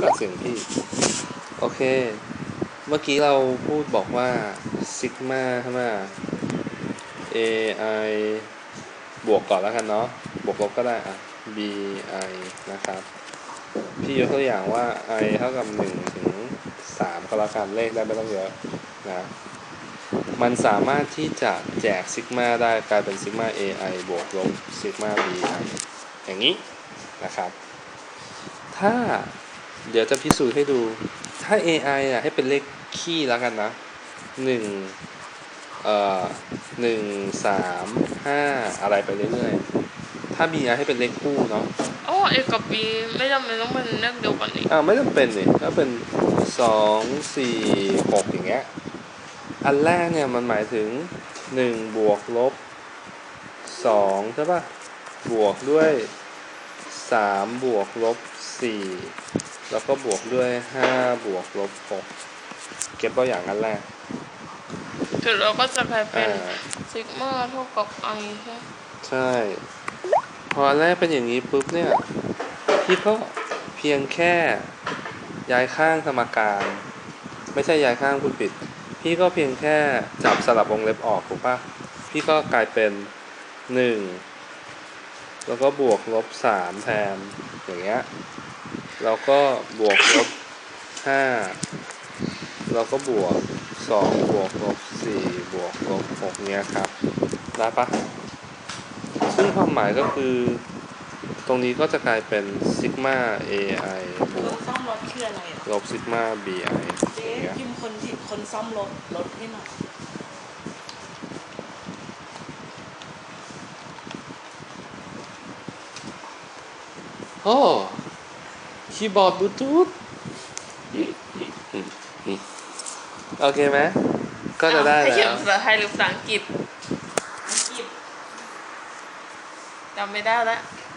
ก็เสียงพี่ โอเค เมื่อกี้เราพูดบอกว่าซิกมาใช่ไหม AI บวกก่อนแล้วกันเนาะ บวกลบก็ได้อะ BI นะครับ พี่ยกตัวอย่างว่า i เท่ากับ1ถึง3ก็แล้วกันเลขได้ไม่ต้องเยอะนะ มันสามารถที่จะแจกซิกมาได้กลายเป็นซิกมา AI บวกลบซิกมา BI อย่างนี้นะครับ ถ้าเดี๋ยวจะพิสูจน์ให้ดู ถ้า AI อะให้เป็นเลขคี่แล้วกันนะหนึ่งเอ่อหนึ่งสามห้าอะไรไปเรื่อยๆ ถ้า BI ให้เป็นเลขคู่เนาะโอ้เอกับบีไม่จำเป็นต้องเป็นเลขเดียวกันนี่อ่าไม่จำเป็นนี่ถ้าเป็นสองสี่หกอย่างเงี้ย อันแรกเนี่ยมันหมายถึงหนึ่งบวกลบสองใช่ปะบวกด้วย สามบวกลบสี่แล้วก็บวกด้วยห้าบวกลบหกเก็บตัวอย่างอันแรกคือเราก็จะกลายเป็นอ่าซิกมาเท่ากับไอใช่ไหมใช่ พออันแรกเป็นอย่างนี้ปุ๊บเนี่ยพี่ก็เพียงแค่ย้ายข้างสมการ ไม่ใช่ย้ายข้างคุณปิด พี่ก็เพียงแค่จับสลับวงเล็บออกถูกปะพี่ก็กลายเป็นหนึ่ง แล้วก็บวกลบสามแทนอย่างเงี้ยแล้วก็บวกลบห้าแล้วก็บวกสองบวกลบสี่บวกลบหกเนี้ยครับได้ปะซึ่งความหมายก็คือ ตรงนี้ก็จะกลายเป็นซิกมา AI บวกซ่อมรถคืออะไรอะลบซิกมา BI เจ๊อย่างเงี้ยพิมพ์คนที่คนซ่อมรถรถให้หน่อย โอ้คีย์บอร์ดบลูทูธโอเคไหมก็จะได้ให้เขียแล้นวภาษาไทยหรือภาษาอังกฤษอังกฤษจำไม่ได้แล้วโ